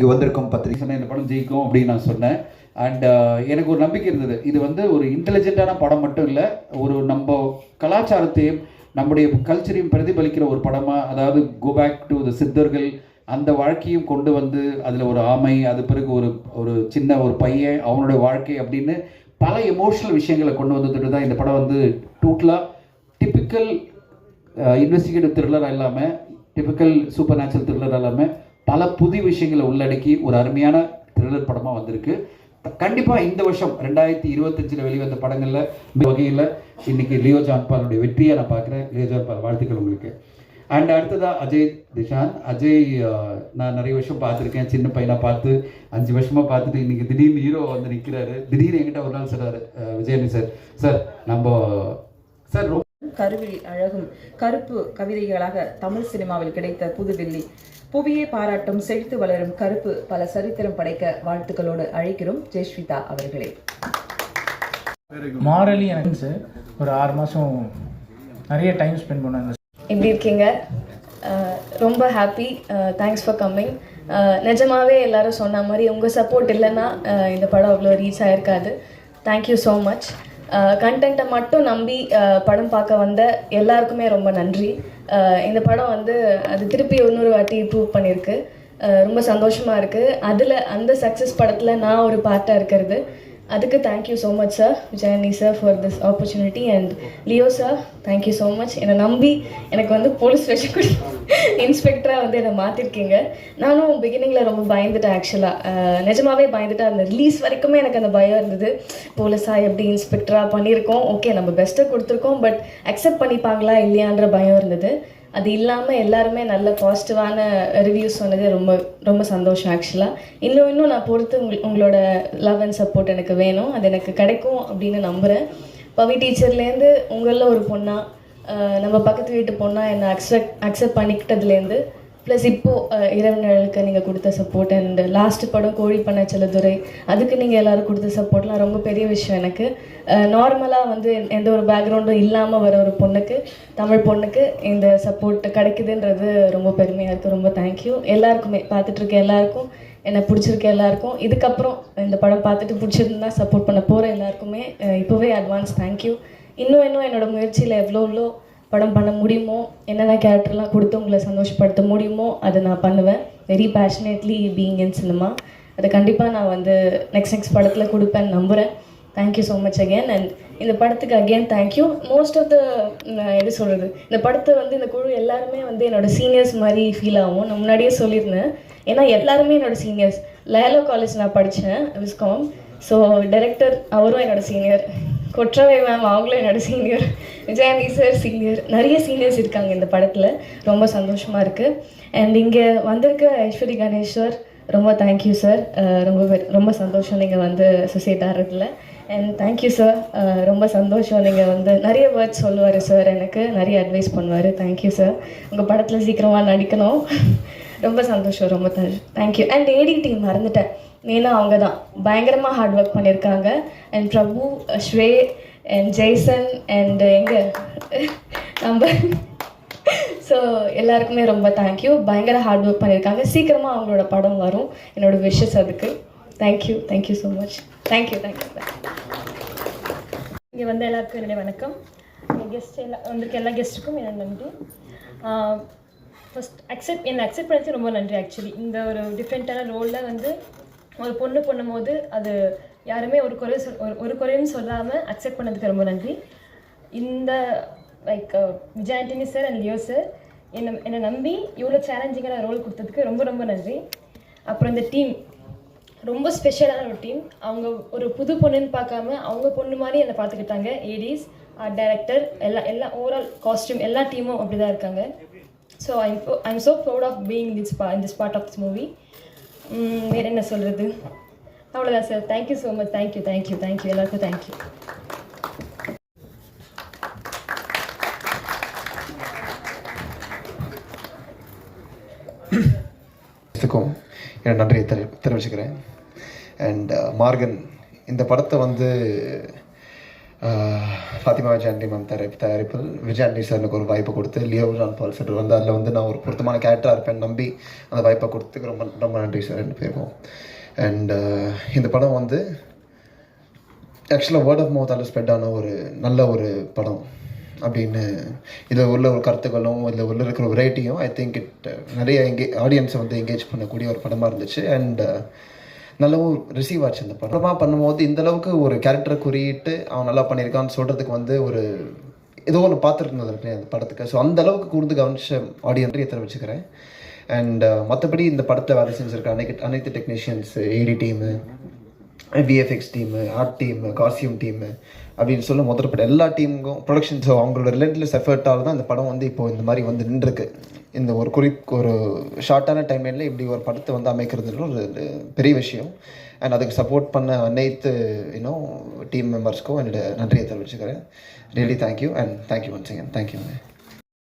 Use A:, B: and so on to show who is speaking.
A: இங்கே வந்திருக்கோம் பத்திரிகை சொன்னேன் இந்த படம் ஜெயிக்கும் அப்படின்னு நான் சொன்னேன். அண்ட் uh, எனக்கு ஒரு நம்பிக்கை இருந்தது. இது வந்து ஒரு இன்டெலிஜென்ட்டான படம் மட்டும் இல்லை ஒரு நம்ம கலாச்சாரத்தையும் நம்முடைய கல்ச்சரையும் பிரதிபலிக்கிற ஒரு படமாக அதாவது கோ பேக் டு த சித்தர்கள் அந்த வாழ்க்கையும் கொண்டு வந்து அதில் ஒரு ஆமை அது பிறகு ஒரு ஒரு சின்ன ஒரு பையன் அவனுடைய வாழ்க்கை அப்படின்னு பல எமோஷனல் விஷயங்களை கொண்டு வந்துட்டு தான் இந்த படம் வந்து டூட்டலாக டிப்பிக்கல் இன்வெஸ்டிகேட்டிவ் த்ரில்லர் இல்லாமல் டிப்பிக்கல் சூப்பர் நேச்சுரல் த்ரில்லர் இல்லாமல் பல புது விஷயங்களை உள்ளடக்கி ஒரு அருமையான த்ரில்லர் படமாக வந்திருக்கு. கண்டிப்பாக இந்த வருஷம் ரெண்டாயிரத்தி இருபத்தஞ்சில் வெளிவந்த படங்களில் இந்த வகையில் இன்னைக்கு லியோ ஜான்பாலுடைய வெற்றியை நான் பார்க்குறேன். லியோ ஜான்பால் வாழ்த்துக்கள் உங்களுக்கு. அண்ட் அடுத்ததா அஜய் திஷான் அஜய் நான் நிறைய வருஷம் பார்த்துருக்கேன். சின்ன பையனாக பார்த்து அஞ்சு வருஷமாக பார்த்துட்டு இன்னைக்கு திடீர்னு ஹீரோ வந்து நிற்கிறாரு திடீர்னு என்கிட்ட ஒரு நாள் சொல்கிறாரு விஜயனி சார் சார் நம்ம சார் ரொம்ப
B: கருவில் அழகும் கருப்பு கவிதைகளாக தமிழ் சினிமாவில் கிடைத்த புதுவெள்ளி புவியை பாராட்டும் செழித்து வளரும் கருப்பு பல சரித்திரம் படைக்க வாழ்த்துக்களோடு அழைக்கிறோம் ஜெயஸ்விதா அவர்களே.
C: மாரலி எனக்கு சார் ஒரு ஆறு மாதம் நிறைய டைம் ஸ்பெண்ட் இந்த
D: எப்படி இருக்கீங்க? ரொம்ப ஹாப்பி தேங்க்ஸ் ஃபார் கம்மிங் நிஜமாவே எல்லாரும் சொன்ன மாதிரி உங்கள் சப்போர்ட் இல்லைன்னா இந்த படம் அவ்வளோ ரீச் ஆயிருக்காது. தேங்க்யூ ஸோ மச் கண்டென்ட்டை மட்டும் நம்பி அஹ் படம் பார்க்க வந்த எல்லாருக்குமே ரொம்ப நன்றி. அஹ் இந்த படம் வந்து அது திருப்பி இன்னொரு வாட்டி ப்ரூவ் பண்ணியிருக்கு அஹ் ரொம்ப சந்தோஷமாக இருக்குது அதில் அந்த சக்ஸஸ் படத்தில் நான் ஒரு பார்ட்டாக இருக்கிறது. அதுக்கு thank you so much sir விஜயனி sir for this opportunity and Leo sir thank you so much என்னை நம்பி எனக்கு வந்து போலீஸ் ஸ்டேஷன் கூட இன்ஸ்பெக்டராக வந்து என்னை மாற்றிருக்கீங்க நானும் பிகினிங்கில் ரொம்ப பயந்துட்டேன் ஆக்சுவலாக நிஜமாவே பயந்துட்டேன் அந்த ரிலீஸ் வரைக்குமே எனக்கு அந்த பயம் இருந்தது. போலீஸாக எப்படி இன்ஸ்பெக்டராக பண்ணியிருக்கோம்? ஓகே நம்ம பெஸ்ட்டை கொடுத்துருக்கோம் பட் அக்செப்ட் பண்ணிப்பாங்களா இல்லையான்ற பயம் இருந்தது. அது இல்லாமல் எல்லாருமே நல்ல பாசிட்டிவான ரிவ்யூஸ் சொன்னது ரொம்ப ரொம்ப சந்தோஷம் ஆக்சுவலாக இன்னும் இன்னும் நான் பொறுத்து உங்கள் உங்களோட லவ் அண்ட் சப்போர்ட் எனக்கு வேணும். அது எனக்கு கிடைக்கும் அப்படின்னு நம்புகிறேன் பவி டீச்சர்லேருந்து உங்களில் ஒரு பொண்ணாக நம்ம பக்கத்து வீட்டு பொண்ணா என்னை அக்செப்ட் அக்செப்ட் பண்ணிக்கிட்டதுலேருந்து ப்ளஸ் இப்போது இரவு நீங்கள் கொடுத்த சப்போர்ட் அண்ட் லாஸ்ட் படம் கோழி பண்ண செல்லதுரை. அதுக்கு நீங்கள் எல்லாரும் கொடுத்த சப்போர்ட்லாம் ரொம்ப பெரிய விஷயம் எனக்கு. நார்மலாக வந்து எந்த ஒரு பேக்ரவுண்டும் இல்லாமல் வர ஒரு பொண்ணுக்கு தமிழ் பொண்ணுக்கு இந்த சப்போர்ட் கிடைக்குதுன்றது ரொம்ப பெருமையாக இருக்குது ரொம்ப தேங்க்யூ எல்லாருக்குமே பார்த்துட்ருக்க எல்லாருக்கும் என்னை பிடிச்சிருக்க எல்லாருக்கும். இதுக்கப்புறம் இந்த படம் பார்த்துட்டு பிடிச்சிருந்தா சப்போர்ட் பண்ண போகிற எல்லாருக்குமே இப்போவே அட்வான்ஸ் தேங்க்யூ இன்னும் இன்னும் என்னோட முயற்சியில் எவ்வளோ எவ்வளோ படம் பண்ண முடியுமோ? என்னென்ன கேரக்டர்லாம் கொடுத்து உங்களை சந்தோஷப்படுத்த முடியுமோ அதை நான் பண்ணுவேன். Very passionately being in cinema அதை கண்டிப்பாக நான் வந்து நெக்ஸ்ட் நெக்ஸ்ட் படத்தில் கொடுப்பேன் நம்புகிறேன் thank you so much again and இந்த படத்துக்கு again thank you most of the எப்படி சொல்கிறது இந்த படத்தை வந்து இந்த குழு எல்லாருமே வந்து என்னோட சீனியர்ஸ் மாதிரி ஃபீல் ஆகும். நான் முன்னாடியே சொல்லியிருந்தேன். ஏன்னா எல்லாருமே என்னோட சீனியர்ஸ் லயலோ காலேஜ் நான் படித்தேன் விஸ்காம் ஸோ டைரக்டர் அவரும் என்னோட சீனியர் கொற்றவை மேம் அவங்களும் என்னோட சீனியர் விஜயந்தி சார் சீனியர் நிறைய சீனியர்ஸ் இருக்காங்க இந்த படத்தில். ரொம்ப சந்தோஷமாக இருக்குது அண்ட் இங்கே வந்திருக்க ஐஸ்வரி கணேஷ் சார் ரொம்ப தேங்க்யூ சார் ரொம்ப ரொம்ப சந்தோஷம் நீங்கள் வந்து சொசைட் ஆடுறதுல அண்ட் தேங்க்யூ சார் ரொம்ப சந்தோஷம் நீங்கள் வந்து நிறைய வேர்ட்ஸ் சொல்லுவார் சார் எனக்கு. நிறைய அட்வைஸ் பண்ணுவார். தேங்க்யூ சார் உங்கள் படத்தில் சீக்கிரமாக நடிக்கணும். ரொம்ப சந்தோஷம். ரொம்ப தேங்க்யூ அண்ட் ஏடி டீம் மறந்துட்டேன். மெயினாக அவங்க தான் பயங்கரமாக ஹார்ட் ஒர்க் பண்ணியிருக்காங்க அண்ட் பிரபு ஸ்ரே uh, அண்ட் ஜெய்சன் அண்ட் எங்கே? நம்ம. ஸோ எல்லாருக்குமே ரொம்ப தேங்க்யூ பயங்கர ஹார்ட் ஒர்க் பண்ணியிருக்காங்க சீக்கிரமாக அவங்களோட படம் வரும். என்னோட விஷஸ் அதுக்கு. Thank you thank you so much thank you thank you
E: இங்கே வந்த எல்லாருக்கும் என்னுடைய வணக்கம். எங்கள் கெஸ்ட் எல்லா வந்திருக்க எல்லா கெஸ்ட்டுக்கும் என்னோட நன்றி. ஃபஸ்ட் அக்செப்ட் என்னை அக்செப்ட் பண்ணதுக்கு ரொம்ப நன்றி ஆக்சுவலி இந்த ஒரு டிஃப்ரெண்ட்டான ரோலில் வந்து ஒரு பொண்ணு பண்ணும்போது அது யாருமே ஒரு குறை சொல் ஒரு ஒரு குறையும் சொல்லாமல் அக்செப்ட் பண்ணதுக்கு ரொம்ப நன்றி. இந்த like Vijay Antony sir and Leo sir என்னை என்னை நம்பி இவ்வளோ சேலஞ்சிங்கான ரோல் கொடுத்ததுக்கு ரொம்ப ரொம்ப நன்றி. அப்புறம் இந்த டீம் ரொம்ப ஸ்பெஷலான ஒரு டீம் அவங்க ஒரு புது பொண்ணுன்னு பார்க்காம அவங்க பொண்ணு மாதிரி என்னை பார்த்துக்கிட்டாங்க. ஏடிஸ் ஆர்ட் டைரக்டர் எல்லா எல்லா ஓவரால் காஸ்டியூம் எல்லா டீமும் அப்படி தான் இருக்காங்க so I'm I'm so proud of being this பா in this part of this movie வேறு என்ன சொல்கிறது அவ்வளோதான் sir thank you so much thank you thank you thank you எல்லாருக்கும் தேங்க்யூ
F: க்கும் என் நன்றியை தெரி தெரிவிச்சுக்கிறேன். அண்ட் uh, மார்கன் இந்த படத்தை வந்து ஃபாத்திமா விஜயாண்டி மேம் தயாரிப்பு தயாரிப்பில் விஜயாண்டி சார் எனக்கு ஒரு வாய்ப்பு கொடுத்து லியோ ஜான் பால் சார் வந்து அதில் வந்து நான் ஒரு பொருத்தமான கேரக்டராக இருப்பேன் நம்பி அந்த வாய்ப்பை கொடுத்துக்கு ரொம்ப ரொம்ப நன்றி சார் ரெண்டு பேருக்கும். அண்ட் இந்த படம் வந்து ஆக்சுவலாக வேர்ட் ஆஃப் மவுத்தால் ஸ்ப்ரெட் ஆன ஒரு நல்ல ஒரு படம் அப்படின்னு இதில் உள்ள ஒரு கருத்துக்களும் இதில் உள்ள இருக்கிற வெரைட்டியும் ஐ திங்க் இட் நிறைய எங்கே ஆடியன்ஸை வந்து என்கேஜ் பண்ணக்கூடிய ஒரு படமாக இருந்துச்சு. அண்ட் நல்லாவும் ரிசீவ் ஆச்சு இந்த படமாக பண்ணும்போது இந்த அளவுக்கு ஒரு கேரக்டரை குறியிட்டு அவன் நல்லா பண்ணியிருக்கான்னு சொல்கிறதுக்கு வந்து ஒரு ஏதோ ஒன்று பார்த்துருந்தது இல்லையா அந்த படத்துக்கு. ஸோ அந்த அளவுக்கு கூர்ந்து கவனிச்ச ஆடியன்ஸ் வச்சுக்கிறேன். அண்ட் uh, மற்றபடி இந்த படத்தை வேலை செஞ்சுருக்க அனைத்து அனைத்து technicians AD team VFX team art team costume team அப்படின்னு சொல்ல முதற்பட்ட எல்லா டீமுக்கும் ப்ரொடக்ஷன்ஸ் அவங்களோட ரிலேட்டிவ்ஸ் எஃபர்ட்டால் தான் இந்த படம் வந்து இப்போ இந்த மாதிரி வந்து நின்றுருக்கு. இந்த ஒரு குறிப் ஒரு ஷார்ட்டான டைம்லைனில் இப்படி ஒரு படத்தை வந்து அமைக்கிறதுல ஒரு ஒரு பெரிய விஷயம். அண்ட் அதுக்கு சப்போர்ட் பண்ண அனைத்து இன்னும் டீம் மெம்பர்ஸ்க்கும் என்னோட நன்றியை தெரிவிச்சுக்கிறேன். Really thank you and thank you once again thank you